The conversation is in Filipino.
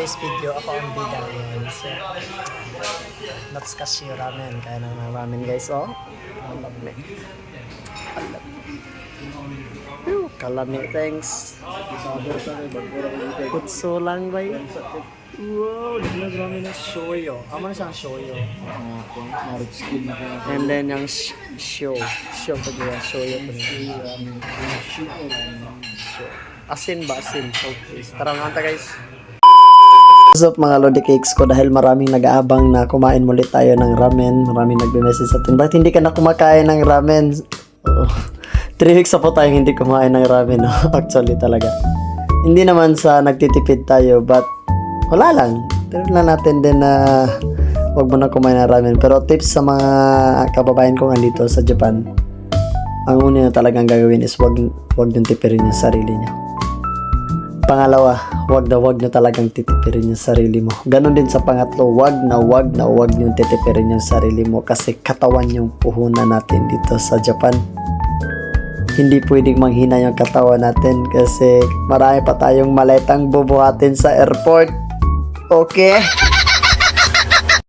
today's video, ako ang bida ngayon. So, that's kasi ramen. Kaya ng mga ramen guys, oh. Kalami. Kalami. Phew, Kalami, thanks. Kutso lang ba yun? Wow, dinag ramen na shoyo. Ano na siyang shoyo? And then yung sh- show. Show pa dyan. Shoyo pa dyan. Asin ba? Asin. Okay. Tara mga guys. What's up mga Lodi Cakes ko dahil maraming nag-aabang na kumain muli tayo ng ramen. Maraming nagbe-message sa atin. Bakit hindi ka na kumakain ng ramen? Oh, three weeks na po tayong hindi kumain ng ramen. Actually talaga. Hindi naman sa nagtitipid tayo but wala lang. Pero lang natin din na wag mo na kumain ng ramen. Pero tips sa mga kababayan kong andito sa Japan. Ang una na talagang gagawin is wag, wag niyong tipirin yung sarili niyo. Pangalawa, wag na wag nyo talagang titipirin yung sarili mo. Ganon din sa pangatlo, wag na wag na wag nyo titipirin yung sarili mo kasi katawan yung puhunan natin dito sa Japan. Hindi pwedeng manghina yung katawan natin kasi marami pa tayong maletang bubuhatin sa airport. Okay?